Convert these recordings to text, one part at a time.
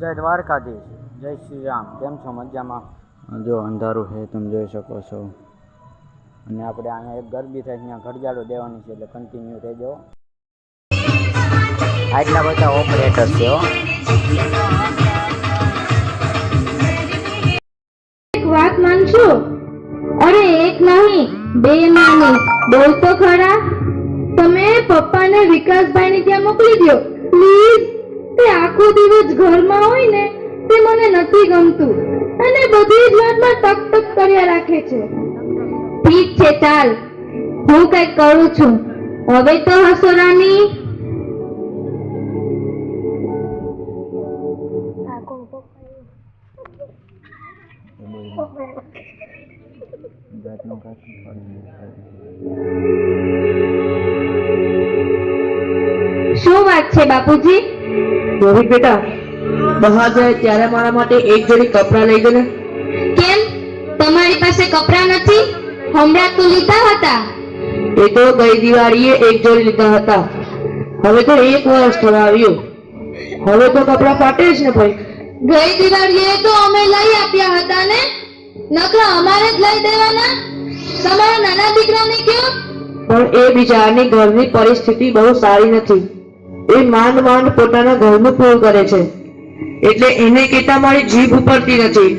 જય દ્વારકાધીશ જય શ્રી રામ કેમ છો મજામાં? જો અંધારું છે તમે જોઈ શકો છો. અને આપણે અહીંયા એક ગરબી થાય ત્યાં ઘડિયાળો દેવાની છે એટલે કન્ટિન્યુ રહેજો. આટલા બધા ઓપરેટર છે એક વાત માનશો? અરે એક નહીં બે નહીં. બોલ તો ખરા. તમે પપ્પાને વિકાસભાઈ ને ત્યાં મોકલી દો પ્લીઝ. તે આખો દિવસ ઘરમાં હોય ને, તે મને નથી ગમતું. અને બધી જ વાતમાં ટક ટક કર્યા રાખે છે. ઠીક છે, ચાલ. હું કંઈક કરું છું. હવે તો હસો રાની. શું વાત છે, બાપુજી? રોહિત બેટા બહાર જાય ત્યારે મારા માટે એક જોડી કપડાં લઈ જને કેમ? તમારી પાસે કપડાં નથી? હમણાં તો લીધા હતા. એ તો ગઈ દિવાળીએ એક જોડી લીધા હતા. હવે તો એક વર્ષ થવા આવ્યું. હવે તો કપડાં ફાટે જ ને ભાઈ. ગઈ દિવાળીએ તો અમે લઈ આપ્યા હતા ને? નકરા અમારે જ લઈ દેવાના? તમારા નાના દીકરાને કેમ? પણ એ બિચારાની ઘરની પરિસ્થિતિ બહુ સારી નથી. એ માંડ માંડ પોતાના ઘરનું પૂરું કરે છે. એટલે એને કેતા મારી જીભ ઉપડતી નથી.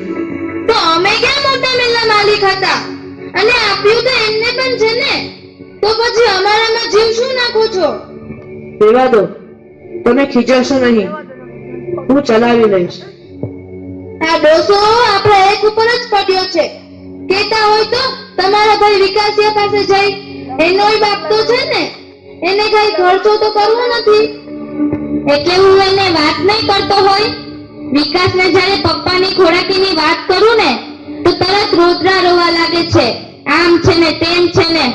તો અમે ક્યાં મોટા મિલના માલિક હતા? અને આપ્યું તો એમને પણ છે ને? તો પછી અમારામાં જીવ શું નાખો છો? રહેવા દો. તમે ખીજવશો નહીં. હું ચલાવી લઈશ. આ ડોસો આપણા એક ઉપર જ પડ્યો છે. કેતા હોય તો તમારા ભાઈ વિકાસિયા પાસે જઈ. એનોય બાપ તો છે ને? એને કઈ ખર્ચો તો કરવો નથી. એટલે હું એને વાત નહીં કરતો હોય, વિકાસને જ્યારે પપ્પાની ખોરાકીની વાત કરું ને, તો તરત રોદરા રોવા લાગે છે. આમ છે ને તેમ છે ને.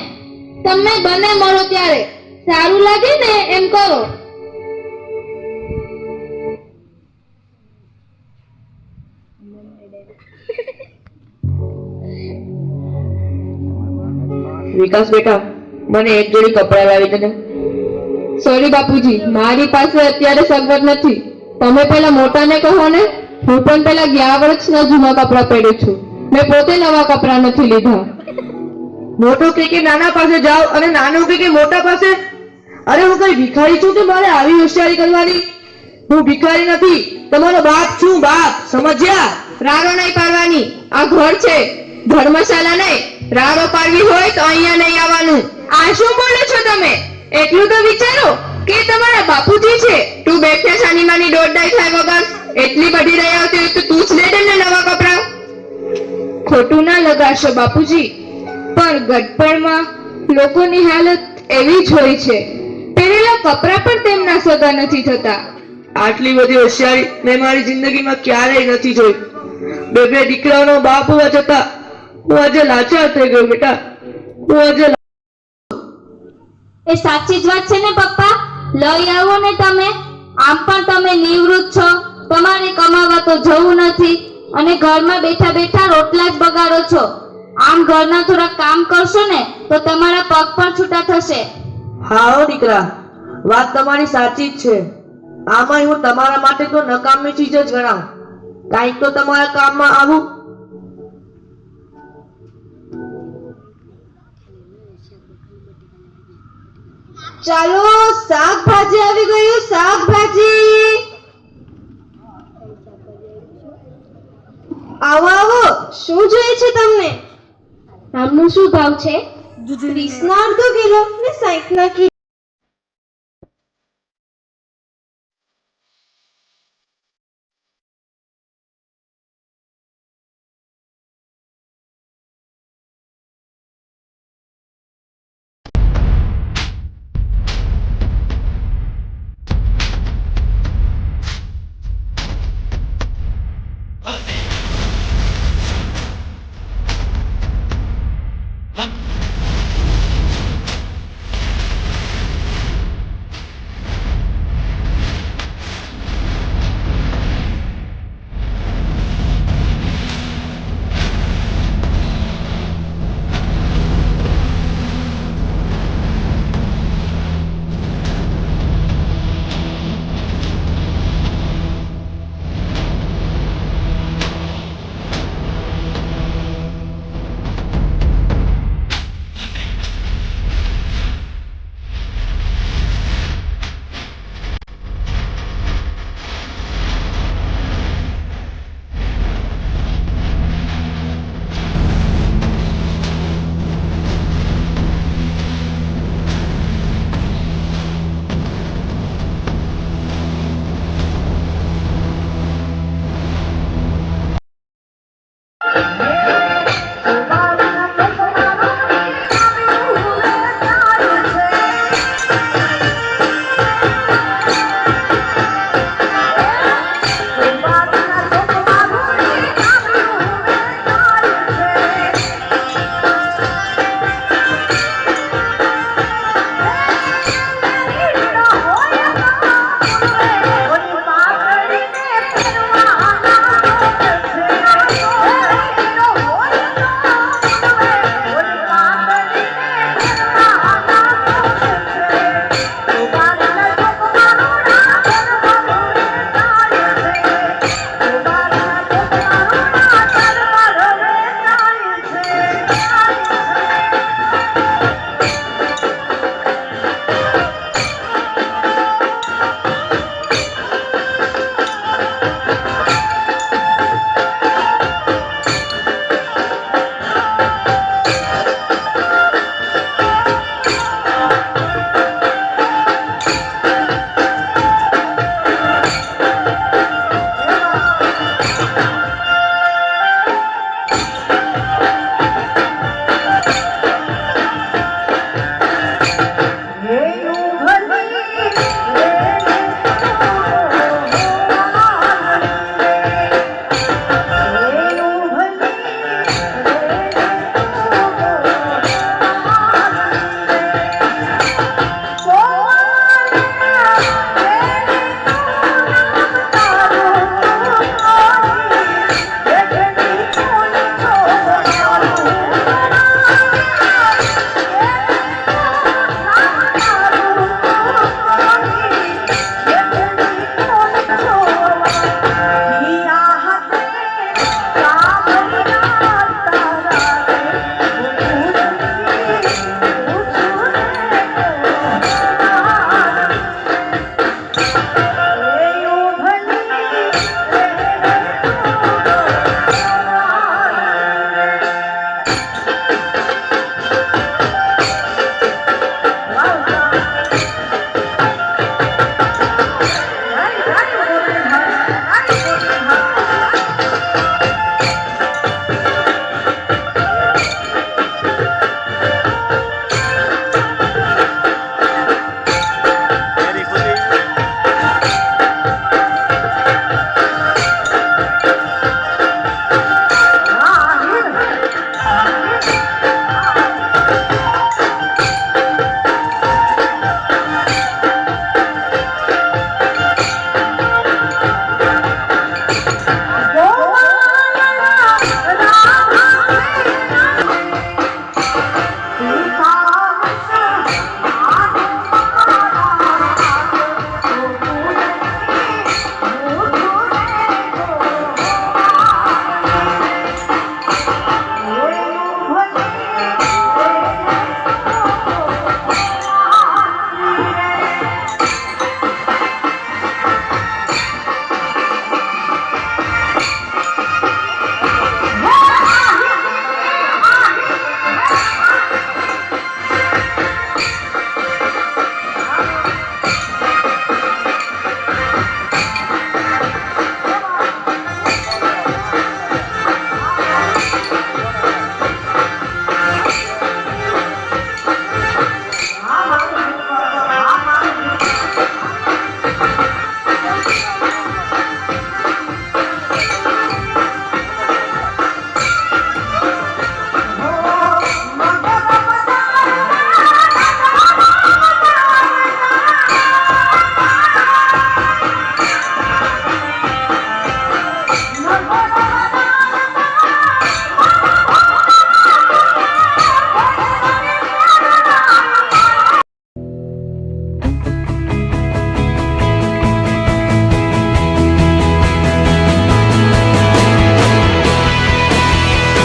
તમે બને મળો ત્યારે. સારું લાગે ને એમ કરો. વિકાસ બેટા, મને એક જોડી કપડાં લાવી દે ને સોરી બાપુજી મારી પાસે અત્યારે સગવડ નથી. તમે પેલા મોટાને કહો ને હું પણ પેલા ગયા વર્ષના જૂના કપડાં પહેરું છું. મેં પોતે નવા કપડાં નથી લીધા. મોટો કે કે નાના પાસે જાઓ અને નાનો કે કે મોટા પાસે? અરે હું કઈ ભિખારી છું કે મારે આવી હોશિયારી કરવાની? હું ભિખારી નથી. તમારો બાપ છું બાપ. સમજ્યા? રાડો નહીં પાડવાની. આ ઘર છે. ધર્મશાલા નહીં રાડો પાડવી હોય તો અહીંયા નહીં આવવાનું. આ શું બોલો છો તમે? એટલું તો વિચારો કે તમારા બાપુજી છે. તું બેઠે સાની માની દોડડાઈ થાય વગર. એટલી બધી રહી આવતી તો તું જ દે ને નવા કપડા. ખોટું ના લગાડશો બાપુજી. પણ ગઢપણમાં લોકોની હાલત એવી જ હોય છે. પહેરેલા કપડા પણ તેમના સગા નથી થતા. આટલી બધી હોશિયારી મેં મારી જિંદગીમાં ક્યારેય નથી જોઈ. બે બે દીકરાઓનો બાપ હોવા છતાં હું આજે લાચાર થઈ ગયો બેટા. હું આજે એ સાચી જ વાત છે ને પપ્પા? લઈ આવો ને તમે. આમ પણ તમે નિવૃત્ત છો. તમારે કમાવા તો જવું નથી. અને ઘરમાં બેઠા બેઠા રોટલા જ બગાડો છો. આમ ઘરના થોડા કામ કરશો ને, તો તમારા પગ પણ છૂટા થશે. હા હો દીકરા. વાત તમારી સાચી જ છે. આમાં હું તમારા માટે તો નકામી ચીજ જ ગણાવ. કાંઈક તો તમારા કામમાં આવું. ચાલો શાકભાજી આવી ગયું શાકભાજી. આવો આવો શું જોઈએ છે તમને? આમનું શું ભાવ છે? વીસના અડધો કિલો ને સાઠના કિલો.